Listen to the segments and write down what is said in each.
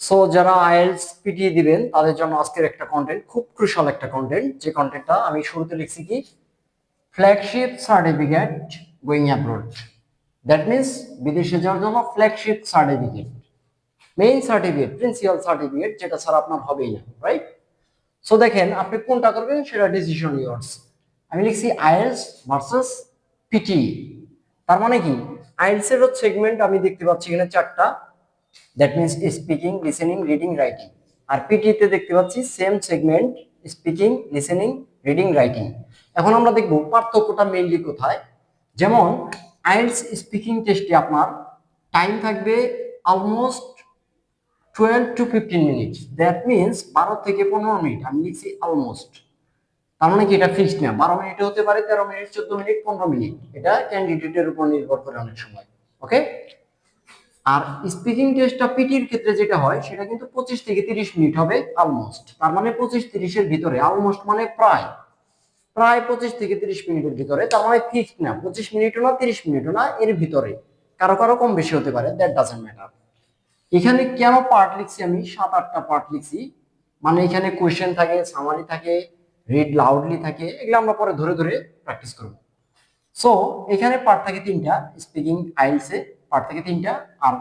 So যারা IELTS PT দিবেন, তাদের জন্য আজকের একটা কন্টেন্ট খুব ক্রুশাল একটা কন্টেন্ট যে কন্টেন্টটা আমি শুরুতে লিখছি কি? Flagship certificate going abroad that means বিদেশে যাওয়ার জন্য flagship certificate main certificate principal certificate যেটা ছাড়া আপনার হবেই না রাইট সো দেখেন আপনি কোনটা করবেন সেটা ডিসিশন ইয়ার্স আমি লিখছি আইএলস ভার্সেস পিটি তার মানে কি? আইএলস এর সেগমেন্ট আমি দেখতে পাচ্ছি এখানে চারটা। That means speaking listening reading writing আর পিটিতে দেখতে পাচ্ছি same segment speaking listening reading writing এখন আমরা দেখব পার্থক্যটা মেইনলি কোথায়? যেমন আইএলস স্পিকিং টেস্টে আপনার টাইম থাকবে almost twelve to fifteen minute that means বারো থেকে পনেরো মিনিট আমি লিখছি অলমোস্ট তার মানে কি এটা ফিক্সড না? বারো মিনিটে হতে পারে, তেরো মিনিট চোদ্দ মিনিট পনেরো মিনিট এটা ক্যান্ডিডেটের উপর নির্ভর করে অনেক সময়। ওকে আর স্পিকিং টেস্টটা পিটির ক্ষেত্রে যেটা হয়, সেটা কিন্তু পঁচিশ থেকে তিরিশ মিনিট হবে অলমোস্ট তার মানে পঁচিশ তিরিশের ভিতরে অলমোস্ট মানে প্রায়। প্রায় পঁচিশ থেকে তিরিশ মিনিটের ভিতরে, তার মানে ফিক্সড না, পঁচিশ মিনিটও না, তিরিশ মিনিটও না, এর ভিতরে। কারও কারও কম বেশি হতে পারে দ্যাট ডাজেন্ট ম্যাটার এখানে কেন পার্ট লিখছি আমি? সাত, আটটা পার্ট লিখছি। মানে এখানে কোয়েশ্চেন থাকে সামারি থাকে রিড লাউডলি থাকে, এগুলো আমরা পরে ধরে ধরে প্র্যাকটিস করব। সো এখানে পার্ট থাকে তিনটা স্পিকিং আইলসে পার্ট থাকে তিনটা, আর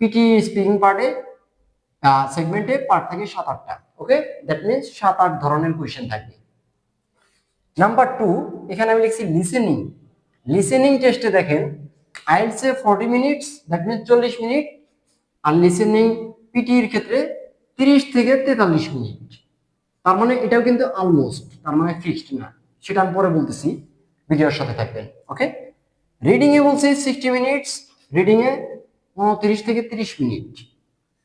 পিটি স্পিকিং পার্টে সেগমেন্টে পার্ট থাকে সাত আটটা ওকে দ্যাট মিনস সাত আট ধরনের কোয়েশ্চেন থাকবে। নাম্বার টু এখানে আমি লিখছি লিসেনিং লিসেনিং টেস্টে দেখেন আইলসে ফর্টি মিনিটস দ্যাট মিনস চল্লিশ মিনিট আর লিসেনিং পিটির ক্ষেত্রে তিরিশ থেকে তেতাল্লিশ মিনিট তার মানে এটাও কিন্তু অলমোস্ট তার মানে ফিক্সড না। সেটা আমি পরে বলতেছি ভিডিওর সাথে থাকবেন ওকে রিডিং এ বলছি সিক্সটি মিনিটস রিডিং এ উনত্রিশ থেকে তিরিশ মিনিট।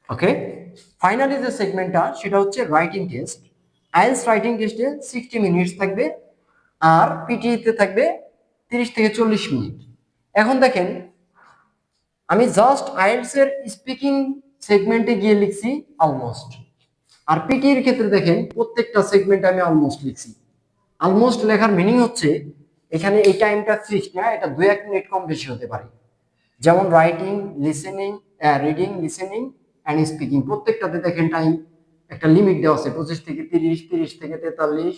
ওকে ফাইনালি যে সেগমেন্টটা সেটা হচ্ছে রাইটিং টেস্ট আইএলস রাইটিং টেস্টে সিক্সটি মিনিটস থাকবে আর পিটিতে থাকবে তিরিশ থেকে চল্লিশ মিনিট। এখন দেখেন, আমি জাস্ট আইএলস এর স্পিকিং সেগমেন্টে গিয়ে লিখছি অলমোস্ট আর পিটির ক্ষেত্রে দেখেন, প্রত্যেকটা সেগমেন্টে আমি অলমোস্ট লিখছি। অলমোস্ট লেখার মিনিং হচ্ছে, এখানে এই টাইমটা ফিক্সড না, এটা দুই এক মিনিট কম বেশি হতে পারে। যেমন writing listening reading listening and speaking প্রত্যেকটাতে দেখেন টাইম একটা লিমিট দেওয়া আছে, পঁচিশ থেকে তিরিশ তিরিশ থেকে তেতাল্লিশ,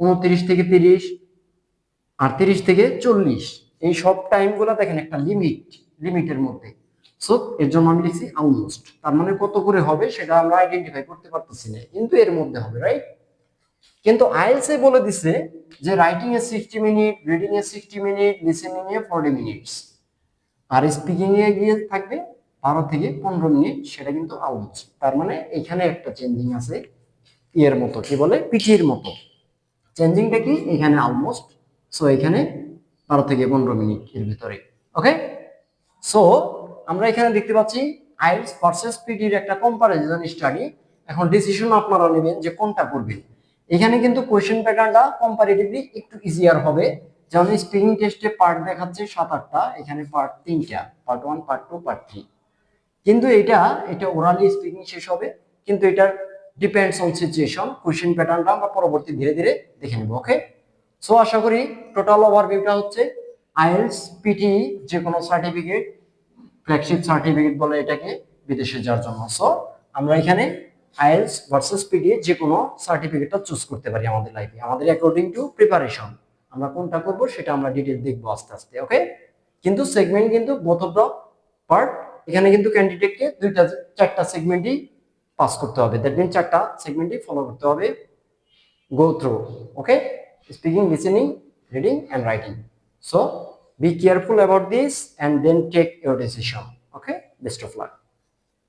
উনত্রিশ থেকে তিরিশ আর তিরিশ থেকে চল্লিশ। এই সব টাইমগুলো দেখেন একটা লিমিট লিমিটের মধ্যে। সো এর জন্য আমি লিখছি অলমোস্ট তার মানে কত করে হবে সেটা আমরা আইডেন্টিফাই করতে পারতেছি না, কিন্তু এর মধ্যে হবে রাইট কিন্তু আইএলসে বলে দিছে যে রাইটিং এ সিক্সটি মিনিট রিডিং এ সিক্সটি মিনিট লিসেনিং এ ফর্টি মিনিটস আর স্পিকিং এ গিয়ে থাকবে বারো থেকে পনেরো মিনিট, সেটা কিন্তু অলমোস্ট তার মানে এখানে একটা চেঞ্জিং আছে ইয়ের মতো, কি বলে? পিঠির মতো। চেঞ্জিংটা কি? এখানে অলমোস্ট সো এখানে বারো থেকে পনেরো মিনিট এর ভিতরে ওকে সো আমরা এখানে দেখতে পাচ্ছি আইএলস ভার্সেস পিটির একটা কম্পারিজন স্টাডি এখন ডিসিশন আপনারা নেবেন যে কোনটা করবেন। এখানে কিন্তু কোয়েশ্চেন প্যাটার্নটা কম্পারেটিভলি একটু ইজিয়ার হবে। যেমন স্পিকিং টেস্টে পার্ট দেখাচ্ছে সাত, আটটা, এখানে পার্ট তিনটা part one part two part three কিন্তু এটা এটা ওরালি স্পিকিং শেষ হবে, কিন্তু এটার ডিপেন্ডস অন সিচুয়েশন কোয়েশ্চেন প্যাটার্নটা আমরা পরবর্তী ধীরে ধীরে দেখে নেব ওকে সো আশা করি টোটাল ওভারভিউটা হচ্ছে আইএলস পিটি যে কোনো সার্টিফিকেট ফ্ল্যাগশিপ সার্টিফিকেট বলে এটাকে বিদেশে যাওয়ার জন্য। সো আমরা এখানে আইএলস ভার্সেস পিডি যে কোনো সার্টিফিকেটটা চুজ করতে পারি আমাদের লাইফে আমাদের অ্যাকর্ডিং টু প্রিপারেশন আমরা কোনটা করব সেটা আমরা ডিটেল দেখব আস্তে আস্তে ওকে কিন্তু সেগমেন্ট কিন্তু বোথ অফ দ্য পার্ট এখানে কিন্তু ক্যান্ডিডেটকে দুইটা, চারটা সেগমেন্টই পাস করতে হবে। দ্যাট মিন চারটা সেগমেন্টই ফলো করতে হবে। Go through okay speaking listening reading and writing so be careful about this and then take your decision okay best of luck.